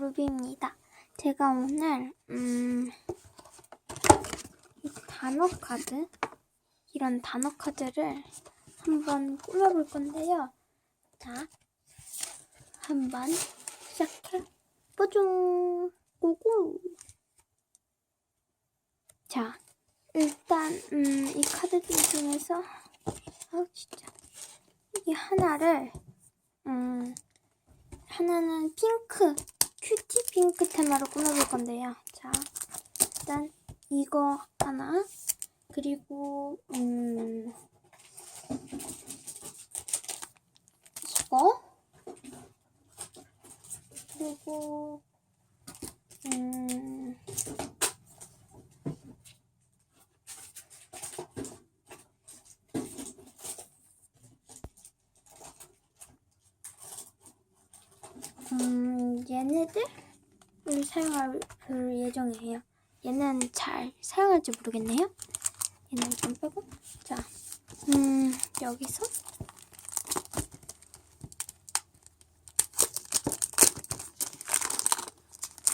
루비입니다. 제가 오늘 음, 이 단어 카드 이런 단어 카드를 한번 꾸며볼 건데요. 자, 한번 시작해 보죠. 고고. 자, 일단 음, 이 카드들 중에서 아 진짜 이 하나를 음. 하나는 핑크, 큐티 핑크 테마로 꾸며볼 건데요. 자, 일단 이거 하나, 그리고 음 이거, 그리고 음 음, 사용할 예정이에요. 얘는 잘 사용할지 모르겠네요. 얘는 좀 빼고. 자, 음, 여기서.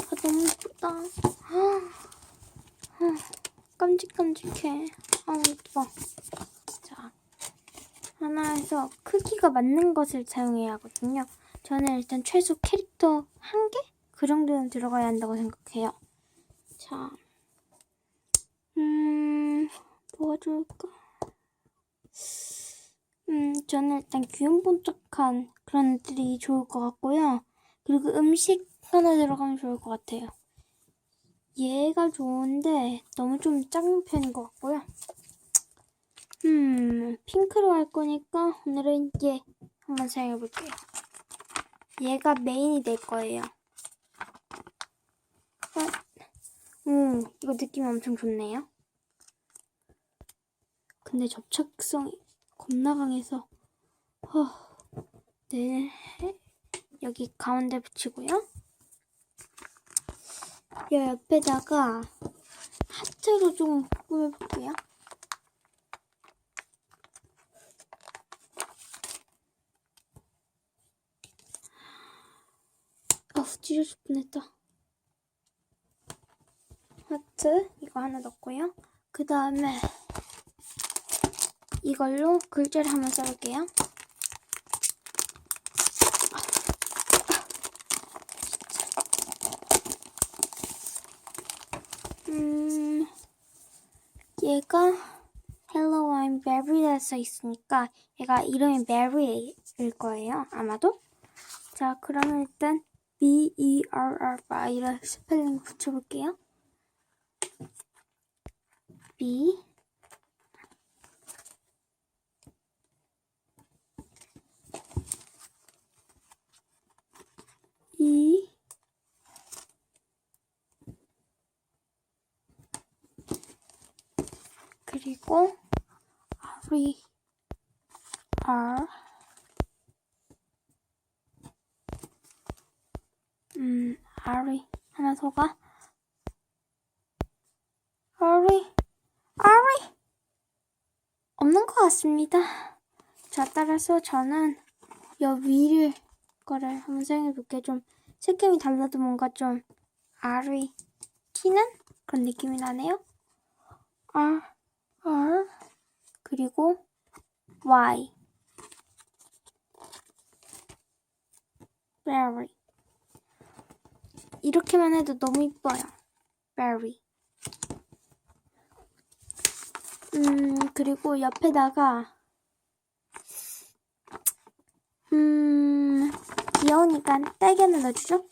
아, 너무 예쁘다. 아, 깜찍깜찍해. 아, 예뻐. 자, 하나에서 크기가 맞는 것을 사용해야 하거든요. 저는 일단 최소 캐릭터 한 개? 그 정도는 들어가야 한다고 생각해요. 자, 음, 뭐가 좋을까? 음, 저는 일단 귀염뽀짝한 그런 애들이 좋을 것 같고요. 그리고 음식 하나 들어가면 좋을 것 같아요. 얘가 좋은데 너무 좀 작은 편인 것 같고요. 음, 핑크로 할 거니까 오늘은 얘 한번 사용해 볼게요. 얘가 메인이 될 거예요. 어? 음, 이거 느낌이 엄청 좋네요. 근데 접착성이 겁나 강해서 허, 네, 여기 가운데 붙이고요. 이 옆에다가 하트로 좀 꾸며볼게요. 아우 찢어질 뻔했다. 하트 이거 하나 넣고요. 그 다음에 이걸로 글자를 한번 써볼게요. 음, 얘가 Hello, I'm Mary라 써 있으니까 얘가 이름이 Mary일 거예요. 아마도. 자, 그러면 일단 B E R R Y를 스펠링 붙여볼게요. E 그리고 R R 음, R이 하나 더가 R이 R이 없는 것 같습니다. 자, 따라서 저는 여 위를 거를 한번 사용해 볼게요. 좀 색감이 달라도 뭔가 좀 R이 튀는 그런 느낌이 나네요. R, R, 그리고 Y. Berry. 이렇게만 해도 너무 이뻐요. Berry. 음, 그리고 옆에다가, 음, 귀여우니까 딸기 하나 넣어주죠?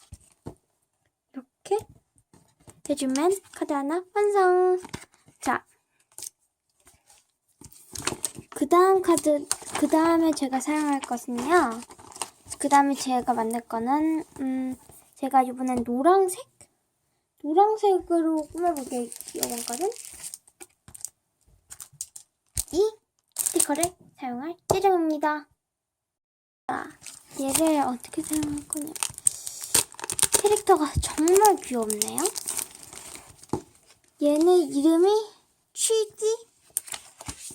이렇게 해주면 카드 하나 완성! 자, 그 다음 카드, 그 다음에 제가 사용할 것은요, 그 다음에 제가 만들 거는, 음, 제가 이번엔 노란색? 노란색으로 꾸며볼게요, 이번 거는. 이 스티커를 사용할 예정입니다. 자, 얘를 어떻게 사용할 거냐. 캐릭터가 정말 귀엽네요. 얘는 이름이 취지?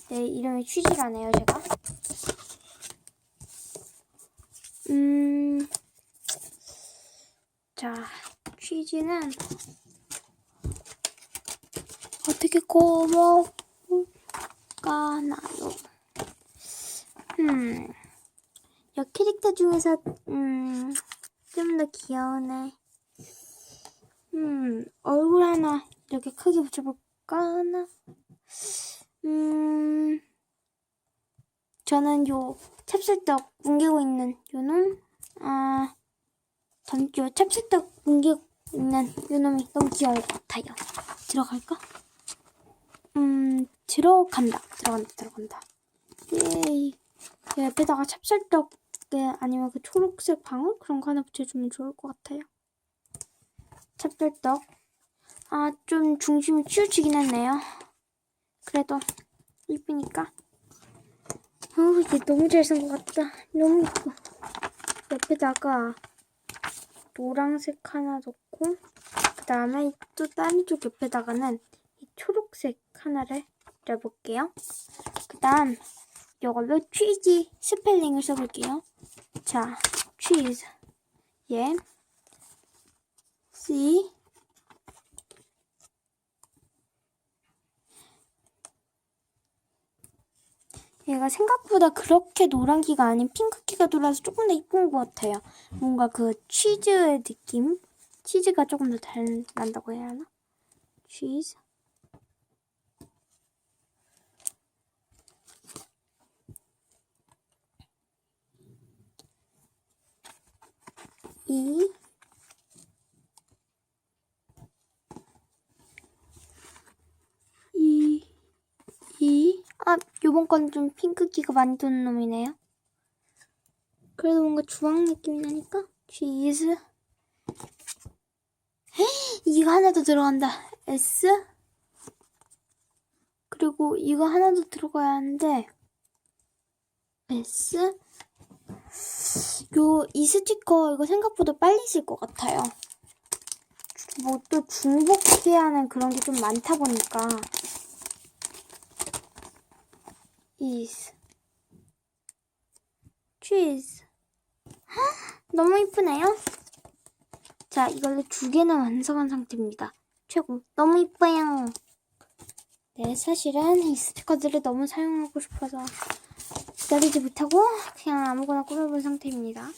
네, 이름이 취지라네요, 제가. 음, 자, 치즈는 어떻게 고먹을까나요? 음, 여 캐릭터 중에서 음, 좀 더 귀여운 애. 음, 얼굴 하나 이렇게 크게 붙여볼까나? 음, 저는 요 찹쌀떡 뭉개고 있는 요 놈, 아, 전 요 찹쌀떡 뭉개고 있는 요 놈이 너무 귀여운 것 같아요. 들어갈까? 음, 들어간다. 들어간다, 들어간다. 예이. 그 옆에다가 찹쌀떡, 아니면 그 초록색 방울? 그런 거 하나 붙여주면 좋을 것 같아요. 찹쌀떡. 아, 좀 중심이 치우치긴 했네요. 그래도 이쁘니까. 어우, 이게 너무 잘 쓴 것 같다. 너무 이뻐. 옆에다가 노란색 하나 넣고, 그 다음에 또 다른 쪽 옆에다가는 이 초록색 하나를 넣어볼게요. 그 다음, 이걸로 치즈 스펠링을 써볼게요. 자, 치즈. 예. C. 얘가 생각보다 그렇게 노란기가 아닌 핑크기가 돌아서 조금 더 이쁜 것 같아요. 뭔가 그 치즈의 느낌? 치즈가 조금 더 잘 난다고 해야 하나? 치즈. 이 이, 이, 아, 요번 건 좀 핑크기가 많이 도는 놈이네요. 그래도 뭔가 주황 느낌이 나니까, 치즈. 이거 하나 더 들어간다. S. 그리고 이거 하나 더 들어가야 하는데, S. 요, 이 스티커 이거 생각보다 빨리 쓸 것 같아요. 뭐 또 중복해야 하는 그런 게 좀 많다 보니까. is cheese 너무 이쁘네요. 자, 이걸로 두 개나 완성한 상태입니다. 최고. 너무 이뻐요. 네, 사실은 이 스티커들을 너무 사용하고 싶어서 기다리지 못하고 그냥 아무거나 꾸며본 상태입니다.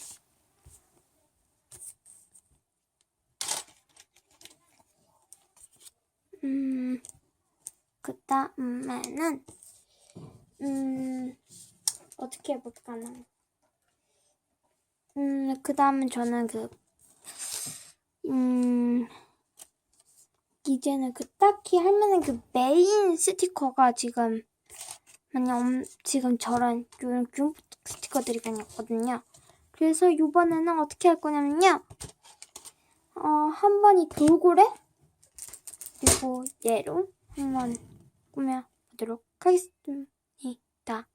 음, 그 다음에는 음, 어떻게 해볼까나. 음, 그 다음은 저는 그, 음, 이제는 그 딱히 하면은 그 메인 스티커가 지금, 많이 엄, 지금 저런 요런 균 스티커들이 많이 없거든요. 그래서 요번에는 어떻게 할 거냐면요. 어, 한 번 이 돌고래? 그리고 얘로 한 번 꾸며 보도록 하겠습니다. 있다.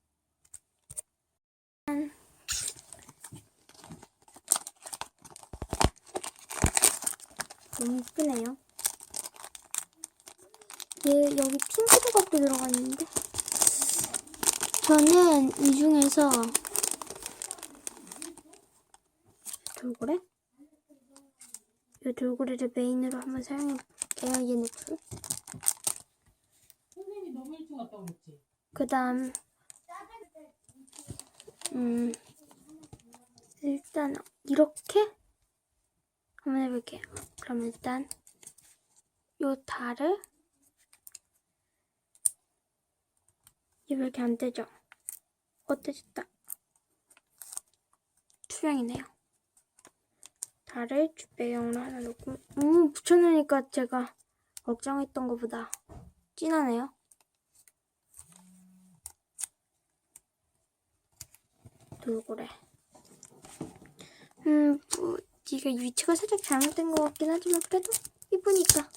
너무 예쁘네요. 얘 여기 핑크 조각도 들어가 있는데 저는 이 중에서 돌고래? 이 돌고래를 메인으로 한번 사용해 볼게요. 얘네 둘. 선생님이 너무 일찍 왔다고 그랬지? 그 다음, 음, 일단, 이렇게 한번 해볼게요. 그럼 일단, 요 달을, 이렇게 안 되죠? 어때졌다? 투명이네요. 달을 주배용으로 하나 놓고, 음, 붙여놓으니까 제가 걱정했던 것보다 진하네요. 돌고래. 음, 뭐, 이게 위치가 살짝 잘못된 것 같긴 하지만 그래도 이쁘니까.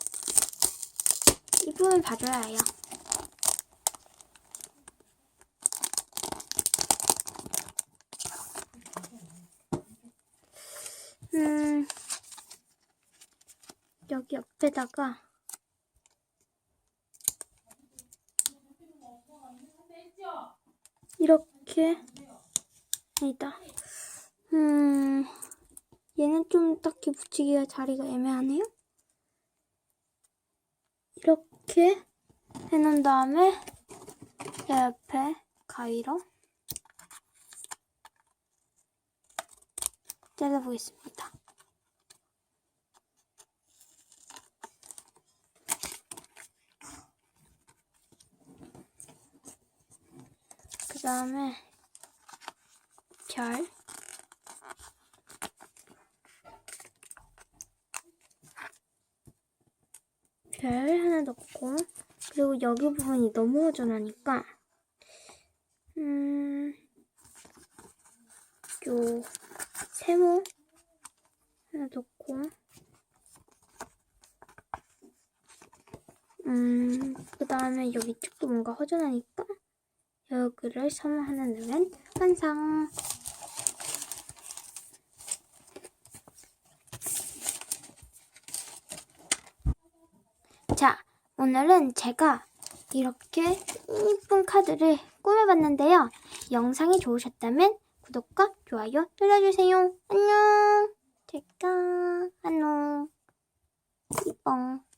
이쁘면 봐줘야 해요. 음, 여기 옆에다가 이렇게 아니다. 음, 얘는 좀 딱히 붙이기가 자리가 애매하네요. 이렇게 해놓은 다음에 옆에 가위로 잘라보겠습니다. 그 다음에 별. 별 하나 넣고 그리고 여기 부분이 너무 허전하니까 음, 요 세모 하나 넣고 음, 그 다음에 여기 쪽도 뭔가 허전하니까 여기를 세모 하나 넣으면 완성! 자, 오늘은 제가 이렇게 이쁜 카드를 꾸며봤는데요. 영상이 좋으셨다면 구독과 좋아요 눌러주세요. 안녕. 제가 안녕. 이뽕.